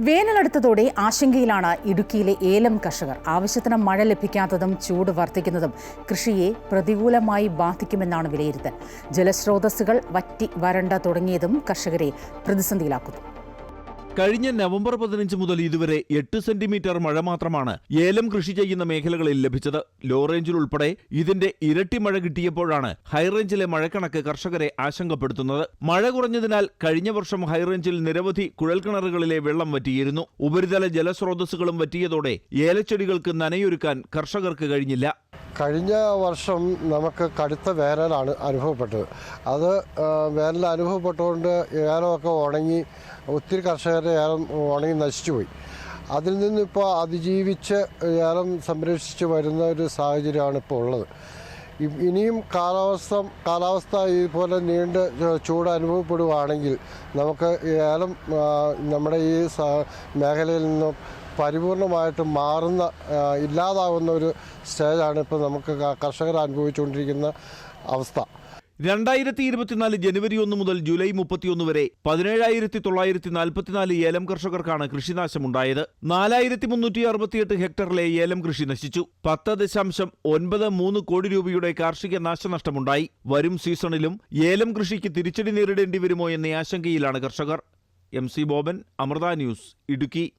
വേനലെടുത്തതോടെ ആശങ്കയിലാണ് ഇടുക്കിയിലെ ഏലം കർഷകർ. ആവശ്യത്തിന് മഴ ലഭിക്കാത്തതും ചൂട് വർദ്ധിക്കുന്നതും കൃഷിയെ പ്രതികൂലമായി ബാധിക്കുമെന്നാണ് വിലയിരുത്തൽ. ജലസ്രോതസ്സുകൾ വറ്റി വരണ്ട തുടങ്ങിയതും കർഷകരെ പ്രതിസന്ധിയിലാക്കുന്നു. കഴിഞ്ഞ നവംബർ പതിനഞ്ച് മുതൽ ഇതുവരെ എട്ട് സെന്റിമീറ്റർ മഴ മാത്രമാണ് ഏലം കൃഷി ചെയ്യുന്ന മേഖലകളിൽ ലഭിച്ചത്. ലോ റേഞ്ചിൽ ഉൾപ്പെടെ ഇതിന്റെ ഇരട്ടി മഴ കിട്ടിയപ്പോഴാണ് ഹൈറേഞ്ചിലെ മഴക്കണക്ക് കർഷകരെ ആശങ്കപ്പെടുത്തുന്നത്. മഴ കുറഞ്ഞതിനാൽ കഴിഞ്ഞ വർഷം ഹൈറേഞ്ചിൽ നിരവധി കുഴൽക്കിണറുകളിലെ വെള്ളം വറ്റിയിരുന്നു. ഉപരിതല ജലസ്രോതസ്സുകളും വറ്റിയതോടെ ഏലച്ചെടികൾക്ക് നനയൊരുക്കാൻ കർഷകർക്ക് കഴിഞ്ഞില്ല. കഴിഞ്ഞ വർഷം നമുക്ക് കടുത്ത വേനലാണ് അനുഭവപ്പെട്ടത് അത് വേനൽ അനുഭവപ്പെട്ടുകൊണ്ട് ഏലമൊക്കെ ഉണങ്ങി ഒത്തിരി കർഷകരുടെ ഏലം ഉണങ്ങി നശിച്ചുപോയി അതിൽ നിന്നിപ്പോൾ അതിജീവിച്ച് ഏലം സംരക്ഷിച്ച് വരുന്ന ഒരു സാഹചര്യമാണ് ഇപ്പോൾ ഉള്ളത്. ഇനിയും കാലാവസ്ഥ കാലാവസ്ഥ ഇതുപോലെ നീണ്ട് ചൂട് അനുഭവപ്പെടുകയാണെങ്കിൽ നമുക്ക് ഏലം നമ്മുടെ ഈ മേഖലയിൽ നിന്നും പരിപൂർണമായിട്ട് മാറുന്ന ഇല്ലാതാവുന്ന ഒരു സ്റ്റേജാണ് ഇപ്പോൾ നമുക്ക് കർഷകർ അനുഭവിച്ചുകൊണ്ടിരിക്കുന്ന അവസ്ഥ. രണ്ടായിരത്തി ഇരുപത്തിനാല് ജനുവരി ഒന്ന് മുതൽ ജൂലൈ മുപ്പത്തിയൊന്ന് വരെ പതിനേഴായിരത്തി തൊള്ളായിരത്തി നാൽപ്പത്തിനാല് ഏലം കർഷകർക്കാണ് കൃഷിനാശമുണ്ടായത്. നാലായിരത്തി മുന്നൂറ്റി അറുപത്തിയെട്ട് ഹെക്ടറിലെ ഏലം കൃഷി നശിച്ചു. പത്ത് ദശാംശം ഒൻപത് മൂന്ന് കോടി രൂപയുടെ കാർഷിക നാശനഷ്ടമുണ്ടായി. വരും സീസണിലും ഏലം കൃഷിക്ക് തിരിച്ചടി നേരിടേണ്ടി വരുമോ എന്ന ആശങ്കയിലാണ് കർഷകർ. M C Boban Amrita news Idukki.